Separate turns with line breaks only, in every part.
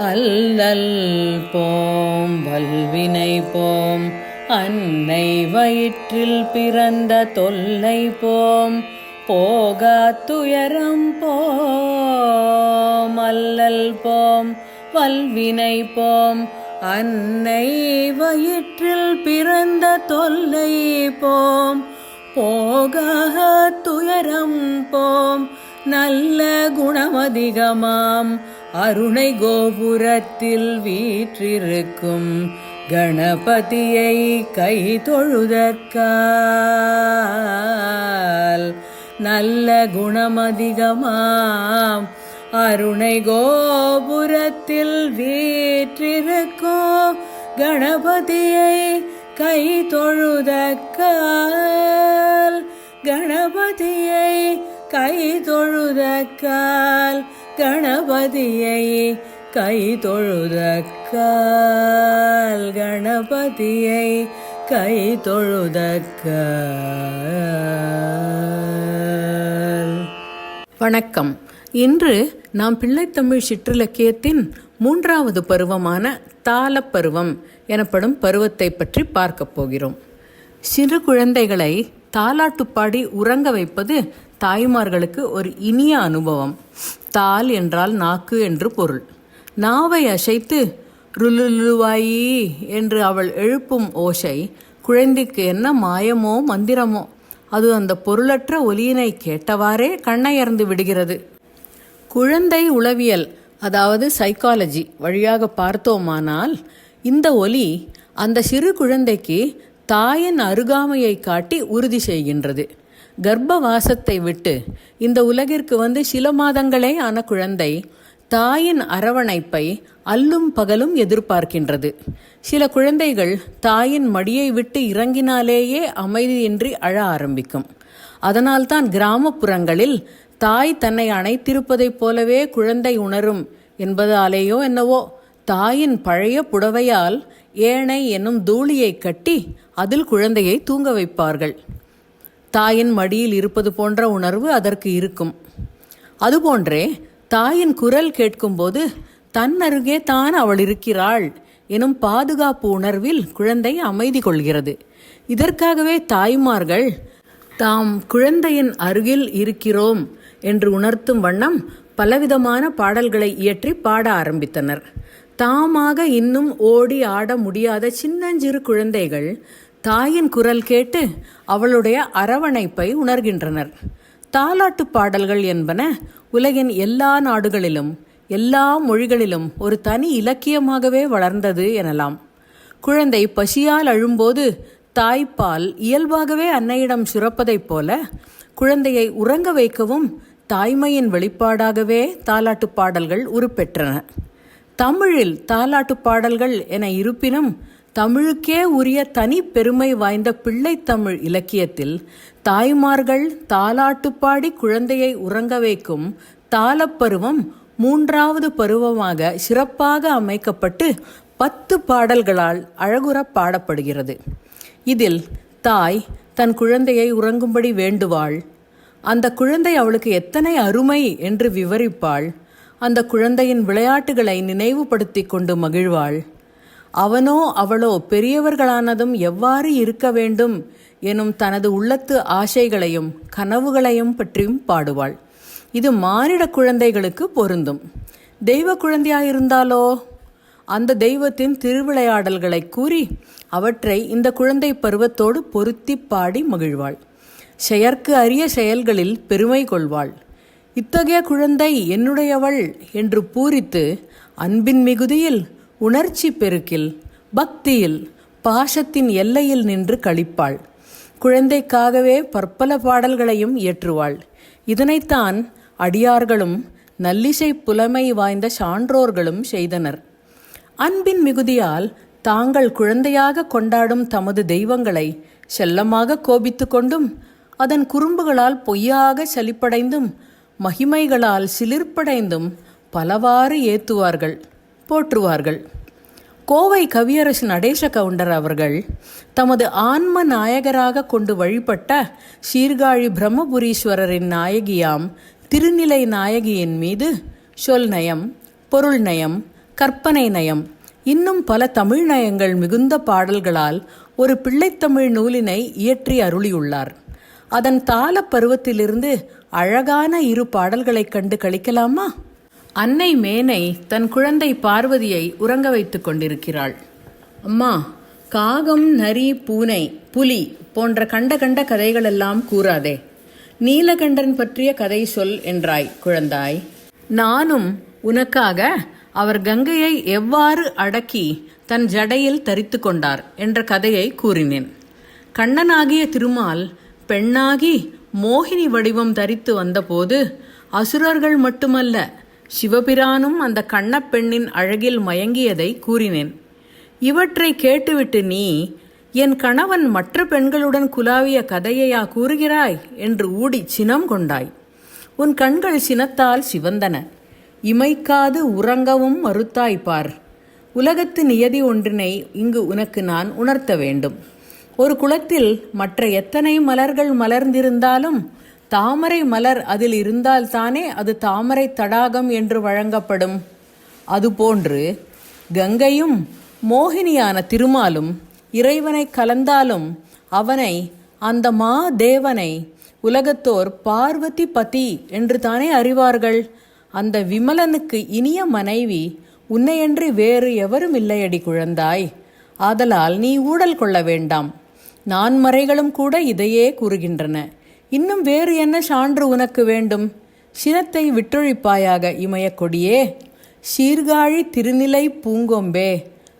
அல்லல் போம் வல்வினை போம் அன்னை வயிற்றில் பிறந்த தொல்லை போம் போகா துயரம் போம் அல்லல் போம் வல்வினை போம் அன்னை வயிற்றில் பிறந்த தொல்லை போம் போக துயரம் போம் நல்ல குணமதிகமாம் அருணை கோபுரத்தில் வீற்றிருக்கும் கணபதியை கை தொழுதற்கால் நல்ல குணமதிகமாம். அருணை கோபுரத்தில் வீற்றிருக்கும் கணபதியை கை தொழுதக்கால் கணபதியை கை தொழுதக்கால் கணபதியை கை தொழுதக்கால் கணபதியை கை தொழுதக்கால் வணக்கம். இன்று நாம் பிள்ளைத்தமிழ் சிற்றிலக்கியத்தின் மூன்றாவது பருவமான தாளப் பருவம் எனப்படும் பருவத்தை பற்றி பார்க்கப் போகிறோம். சிறு குழந்தைகளை தாலாட்டுப்பாடி உறங்க வைப்பது தாய்மார்களுக்கு ஒரு இனிய அனுபவம். தால் என்றால் நாக்கு என்று பொருள். நாவை அசைத்து ருலுலுவாயி என்று அவள் எழுப்பும் ஓசை குழந்தைக்கு என்ன மாயமோ மந்திரமோ அது அந்த பொருளற்ற ஒலியினை கேட்டவாறே கண்ணையர்ந்து விடுகிறது. குழந்தை உளவியல் அதாவது சைக்காலஜி வழியாக பார்த்தோமானால் இந்த ஒலி அந்த சிறு குழந்தைக்கு தாயின் அருகாமையை காட்டி உறுதி செய்கின்றது. கர்ப்பவாசத்தை விட்டு இந்த உலகிற்கு வந்து சில மாதங்களே ஆன குழந்தை தாயின் அரவணைப்பை அல்லும் பகலும் எதிர்பார்க்கின்றது. சில குழந்தைகள் தாயின் மடியை விட்டு இறங்கினாலேயே அமைதியின்றி அழ ஆரம்பிக்கும். அதனால்தான் கிராமப்புறங்களில் தாய் தன்னை அணைத்திருப்பதைப் போலவே குழந்தை உணரும் என்பதாலேயோ என்னவோ தாயின் பழைய புடவையால் ஏனை என்னும் தூளியை கட்டி அதில் குழந்தையை தூங்க வைப்பார்கள். தாயின் மடியில் இருப்பது போன்ற உணர்வு அதற்கு இருக்கும். அதுபோன்றே தாயின் குரல் கேட்கும்போது தன் அருகே தான் அவள் இருக்கிறாள் எனும் பாதுகாப்பு உணர்வில் குழந்தை அமைதி கொள்கிறது. இதற்காகவே தாய்மார்கள் தாம் குழந்தையின் அருகில் இருக்கிறோம் என்று உணர்த்தும் வண்ணம் பலவிதமான பாடல்களை இயற்றி பாட ஆரம்பித்தனர். தாமாக இன்னும் ஓடி ஆட முடியாத சின்னஞ்சிறு குழந்தைகள் தாயின் குரல் கேட்டு அவளுடைய அரவணைப்பை உணர்கின்றனர். தாலாட்டு பாடல்கள் என்பன உலகின் எல்லா நாடுகளிலும் எல்லா மொழிகளிலும் ஒரு தனி இலக்கியமாகவே வளர்ந்தது எனலாம். குழந்தை பசியால் அழும்போது தாய்ப்பால் இயல்பாகவே அன்னையிடம் சுரப்பதைப் போல குழந்தையை உறங்க வைக்கவும் தாய்மையின் வெளிப்பாடாகவே தாலாட்டு பாடல்கள் உருப்பெற்றன. தமிழில் தாலாட்டு பாடல்கள் என இருப்பினும் தமிழுக்கே உரிய தனி பெருமை வாய்ந்த பிள்ளைத்தமிழ் இலக்கியத்தில் தாய்மார்கள் தாலாட்டுப்பாடி குழந்தையை உறங்க வைக்கும் தாளப்பருவம் மூன்றாவது பருவமாக சிறப்பாக அமைக்கப்பட்டு பத்து பாடல்களால் அழகுற பாடப்படுகிறது. இதில் தாய் தன் குழந்தையை உறங்கும்படி வேண்டுவாள். அந்த குழந்தை அவளுக்கு எத்தனை அருமை என்று விவரிப்பாள். அந்த குழந்தையின் விளையாட்டுகளை நினைவுபடுத்தி கொண்டு மகிழ்வாள். அவனோ அவளோ பெரியவர்களானதும் எவ்வாறு இருக்க வேண்டும் எனும் தனது உள்ளத்து ஆசைகளையும் கனவுகளையும் பற்றியும் பாடுவாள். இது மானிட குழந்தைகளுக்கு பொருந்தும். தெய்வ குழந்தையாயிருந்தாலோ? அந்த தெய்வத்தின் திருவிளையாடல்களை கூறி அவற்றை இந்த குழந்தை பருவத்தோடு பொருத்தி பாடி மகிழ்வாள். செயற்கு அரிய செயல்களில் பெருமை கொள்வாள். இத்தகைய குழந்தை என்னுடையவள் என்று பூரித்து அன்பின் மிகுதியில் உணர்ச்சி பெருக்கில் பக்தியில் பாசத்தின் எல்லையில் நின்று கழிப்பாள் குழந்தைக்காகவே பற்பல பாடல்களையும் இயற்றுவாள். இதனைத்தான் அடியார்களும் நல்லிசை புலமை வாய்ந்த சான்றோர்களும் செய்தனர். அன்பின் மிகுதியால் தாங்கள் குழந்தையாக கொண்டாடும் தமது தெய்வங்களை செல்லமாக கோபித்து கொண்டும் அதன் குறும்புகளால் பொய்யாக சலிப்படைந்தும் மகிமைகளால் சிலிர்ப்படைந்தும் பலவாறு ஏத்துவார்கள். போற்றுவார்கள். கோவை கவியரசு நடேச கவுண்டர் அவர்கள் தமது ஆன்ம நாயகராக கொண்டு வழிபட்ட சீர்காழி பிரம்மபுரீஸ்வரரின் நாயகியாம் திருநிலை நாயகியின் மீது சொல் நயம் பொருள் நயம் கற்பனை நயம் இன்னும் பல தமிழ் நயங்கள் மிகுந்த பாடல்களால் ஒரு பிள்ளைத்தமிழ் நூலினை இயற்றி அருளியுள்ளார். அதன் தாள பருவத்திலிருந்து அழகான இரு பாடல்களைக் கண்டு கழிக்கலாமா அன்னை மேனை தன் குழந்தை பார்வதியை உறங்க வைத்துக் கொண்டிருக்கிறாள். அம்மா காகம் நரி பூனை புலி போன்ற கண்ட கண்ட கதைகளெல்லாம் கூறாதே. நீலகண்டன் பற்றிய கதை சொல் என்றாய் குழந்தாய். நானும் உனக்காக அவர் கங்கையை எவ்வாறு அடக்கி தன் ஜடையில் தரித்து கொண்டார் என்ற கதையை கூறினேன். கண்ணனாகிய திருமால் பெண்ணாகி மோகினி வடிவம் தரித்து வந்தபோது அசுரர்கள் மட்டுமல்ல சிவபிரானும் அந்த கண்ணப்பெண்ணின் அழகில் மயங்கியதை கூறினேன். இவற்றை கேட்டுவிட்டு நீ என் கணவன் மற்ற பெண்களுடன் குலாவிய கதையையா கூறுகிறாய்? என்று ஊடி சினம் கொண்டாய். உன் கண்கள் சினத்தால் சிவந்தன. இமைக்காது உறங்கவும் மறுத்தாய் பார். உலகத்து நியதி ஒன்றினை இங்கு உனக்கு நான் உணர்த்த வேண்டும். ஒரு குளத்தில் மற்ற எத்தனை மலர்கள் மலர்ந்திருந்தாலும் தாமரை மலர் அதில் இருந்தால்தானே அது தாமரை தடாகம் என்று வழங்கப்படும். அதுபோன்று கங்கையும் மோகினியான திருமாலும் இறைவனை கலந்தாலும் அவனை அந்த மா தேவனை உலகத்தோர் பார்வதி பதி என்று தானே அறிவார்கள். அந்த விமலனுக்கு இனிய மனைவி உன்னையன்றி வேறு எவரும் இல்லையடி குழந்தாய். ஆதலால் நீ ஊடல் கொள்ள வேண்டாம். நான்மறைகளும் கூட இதையே கூறுகின்றன. இன்னும் வேறு என்ன சான்று உனக்கு வேண்டும்? சினத்தை விட்டொழிப்பாயாக இமயக்கொடியே சீர்காழி திருநிலை பூங்கொம்பே.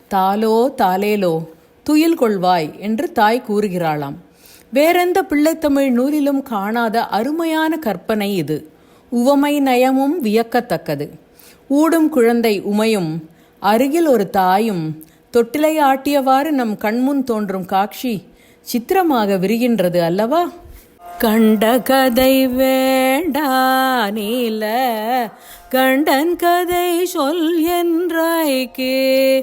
தாலோ தாலேலோ துயில் கொள்வாய் என்று தாய் கூறுகிறாளாம். வேறெந்த பிள்ளைத்தமிழ் நூலிலும் காணாத அருமையான கற்பனை இது. உவமை நயமும் வியக்கத்தக்கது. ஊடும் குழந்தை உமையும் அருகில் ஒரு தாயும் தொட்டிலை ஆட்டியவாறு நம் கண்முன் தோன்றும் காட்சி சித்திரமாக விரிகின்றது அல்லவா? கண்ட கதை வேண்டா நீல கண்டன் கதை சொல் என்றாய்க்கு.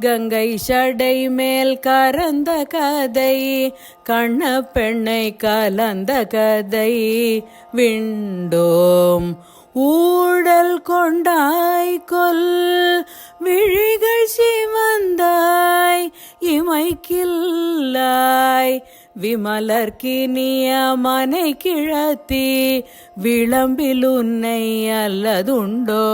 கங்கை சடை மேல் கறந்த கதை கண்ண பெண்ணை கலந்த கதை. விண்டோம் ஊழல் கொண்டாய் கொல் விழிகள் சிவந்தாய் இமைக்கில்லாய். விமலர்க்கினிய மனை கிழத்தி விளம்பில் உன்னை அல்லதுண்டோ?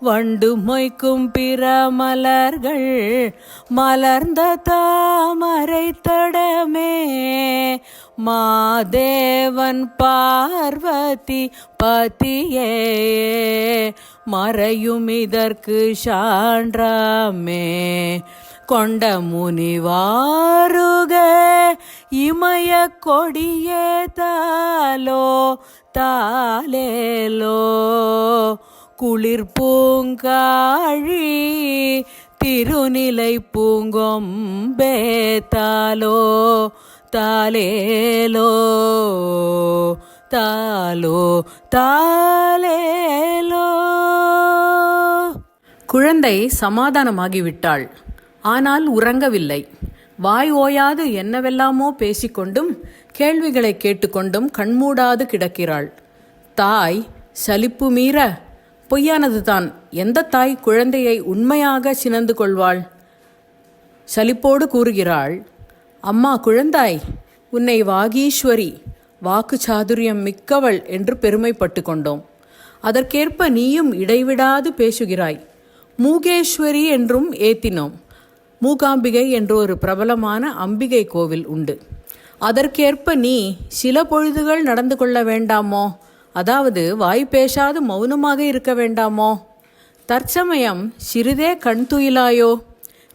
வண்டு மொய்க்கும் பிற மலர்கள் மலர்ந்த தாமரை தடமே. மாதேவன் பார்வதி பதியே. மறையும் இதற்கு சான்றாமே. கொண்ட முனிவாருக இமய கொடியே தாலோ தாலேலோ. குளிர் பூங்காழி திருநிலை பூங்கொம்பே தாலோ தாலேலோ. தாலோ தாலேலோ. குழந்தை சமாதானமாகிவிட்டாள். ஆனால் உறங்கவில்லை. வாய் ஓயாது என்னவெல்லாமோ பேசிக்கொண்டும் கேள்விகளை கேட்டுக்கொண்டும் கண்மூடாது கிடக்கிறாள். தாய் சலிப்பு மீற பொய்யானதுதான். எந்த தாய் குழந்தையை உண்மையாக சினந்து கொள்வாள்? சலிப்போடு கூறுகிறாள். அம்மா குழந்தாய் உன்னை வாகீஸ்வரி வாக்கு சாதுரியம் மிக்கவள் என்று பெருமைப்பட்டு கொண்டோம். அதற்கேற்ப நீயும் இடைவிடாது பேசுகிறாய். மூகேஸ்வரி என்றும் ஏத்தினோம். மூகாம்பிகை என்ற ஒரு பிரபலமான அம்பிகை கோவில் உண்டு. அதற்கேற்ப நீ சில பொழுதுகள் நடந்து கொள்ள வேண்டாமோ? அதாவது வாய் பேசாது மௌனமாக இருக்க வேண்டாமோ? தற்சமயம் சிறிதே கண் துயிலாயோ?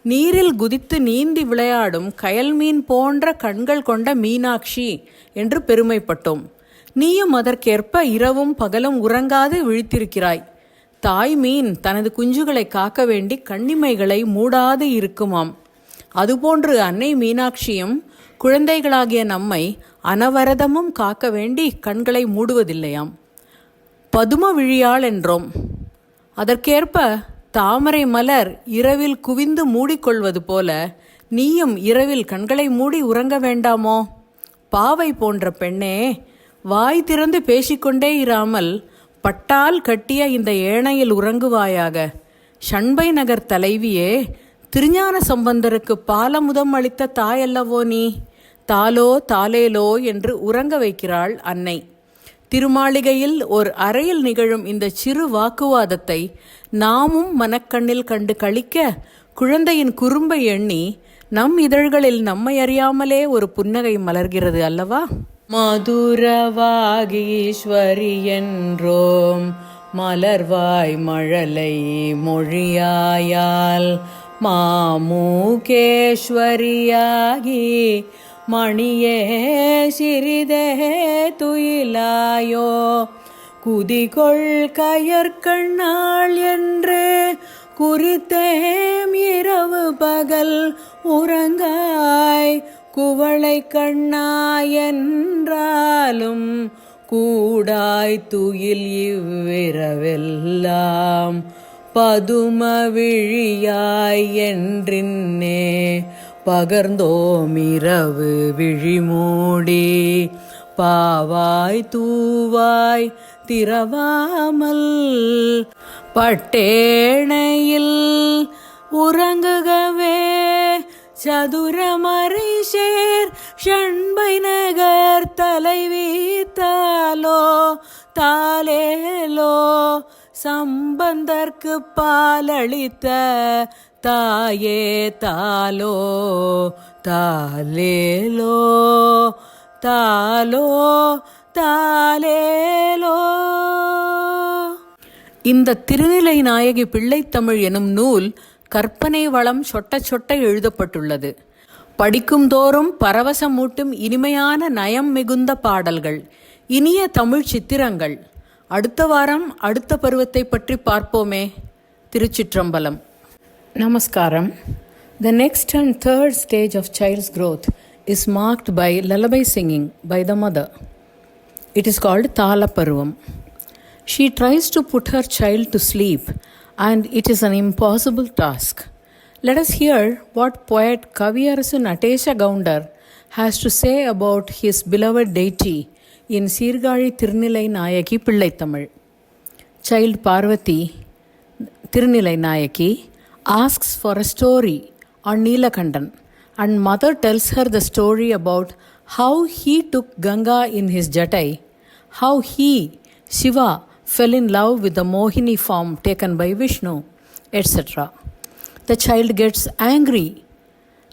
நீரில் குதித்து நீந்தி விளையாடும் கயல் மீன் போன்ற கண்கள் கொண்ட மீனாட்சி என்று பெருமைப்பட்டோம். நீயும் அதற்கேற்ப இரவும் பகலும் உறங்காது விழித்திருக்கிறாய். தாய் மீன் தனது குஞ்சுகளை காக்க வேண்டி கண்ணிமைகளை மூடாது இருக்குமாம். அதுபோன்று அன்னை மீனாட்சியும் குழந்தைகளாகிய நம்மை அனவரதமும் காக்க வேண்டி கண்களை மூடுவதில்லையாம். பதும விழியாள் என்றோம். அதற்கேற்ப தாமரை மலர் இரவில் குவிந்து மூடிக்கொள்வது போல நீயும் இரவில் கண்களை மூடி உறங்க வேண்டாமோ? பாவை போன்ற பெண்ணே வாய் திறந்து பேசிக்கொண்டே இராமல் பட்டால் கட்டிய இந்த ஏணையில் உறங்குவாயாக. ஷண்பை நகர் தலைவியே திருஞான சம்பந்தருக்கு பாலமுதம் அளித்த தாயல்லவோ நீ? தாலோ தாலேலோ என்று உறங்க வைக்கிறாள் அன்னை. திருமாளிகையில் ஒரு அறையில் நிகழும் இந்த சிறு வாக்குவாதத்தை நாமும் மனக்கண்ணில் கண்டு கழிக்க குழந்தையின் குறும்பை எண்ணி நம் இதழ்களில் நம்மை அறியாமலே ஒரு புன்னகை மலர்கிறது அல்லவா? மதுரவாகீஸ்வரி என்றோம் மலர்வாய் மழலை மொழியாயால் மாமூகேஸ்வரியாகி மணியே சிறிதே துயிலாயோ. குதிகொள் கயற்கண்ணாள் என்று குறித்தேம் இரவு பகல் உறங்காய் குவளை கண்ணா என்றாலும் கூடாய் துயில் இவ்விரவெல்லாம் பதும விழியாய் என்றின்னே பகர்ந்தோம் இரவு விழிமூடி பாவாய் தூவாய் திரவாமல் பட்டேணையில் உறங்குகவே சதுரமறை சேர் ஷண்பை நகர் தலைவி தாலோ தாலேலோ சம்பந்தர்க்கு பாலளித்த தாயே தாலோ தாலேலோ தாலோ தாலேலோ இந்த திருநிலை நாயகி பிள்ளைத்தமிழ் எனும் நூல் கற்பனை வளம் சொட்ட சொட்ட எழுதப்பட்டுள்ளது படிக்கும் தோறும் பரவசமூட்டும் இனிமையான நயம் மிகுந்த பாடல்கள் இனிய தமிழ் சித்திரங்கள் அடுத்த வாரம் அடுத்த பருவத்தை பற்றி பார்ப்போமே திருச்சிற்றம்பலம் நமஸ்காரம் the next and third stage of child's growth is marked by lullaby singing by the mother it is called பருவம் she tries to put her child to sleep and it is an impossible task. Let us hear what poet Kaviyarasu Natesha Gaundar has to say about his beloved deity in Sirgali Tirnilai Nayaki Pillai Tamil. Child Parvati, Tirnilai Nayaki, asks for a story on Neelakandan, and mother tells her the story about how he took Ganga in his jatai, how he, Shiva, fell in love with the Mohini form taken by Vishnu, etc. The child gets angry,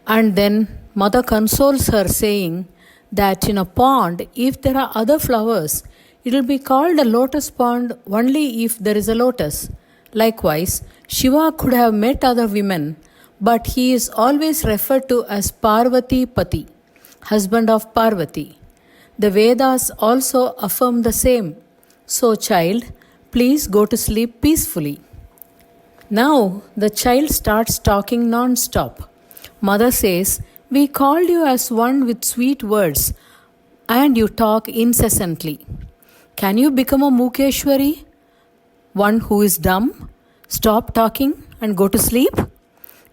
and then mother consoles her, saying that in a pond, if there are other flowers, it will be called a lotus pond only if there is a lotus. Likewise, Shiva could have met other women, but he is always referred to as Parvati Pati, husband of Parvati. The Vedas also affirm the same. So, child, please go to sleep peacefully. Now the child starts talking non stop. Mother says, We called you as one with sweet words, and you talk incessantly. Can you become a Mukeshwari? One who is dumb? Stop talking and go to sleep?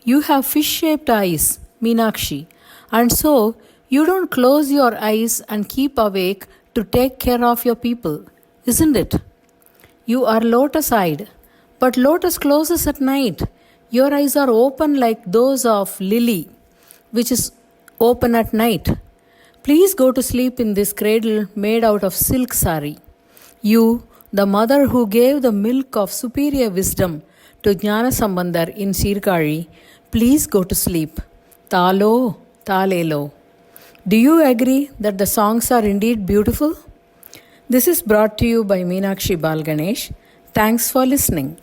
You have fish shaped eyes, Meenakshi, and so you don't close your eyes and keep awake to take care of your people, isn't it? You are lotus eyed, but lotus closes at night. Your eyes are open like those of lily, which is open at night. Please go to sleep in this cradle made out of silk sari. You, the mother who gave the milk of superior wisdom to Jnana Sambandar in Sirkari, please go to sleep. Talo, talelo. Do you agree that the songs are indeed beautiful? This is brought to you by Meenakshi Balganesh. Thanks for listening.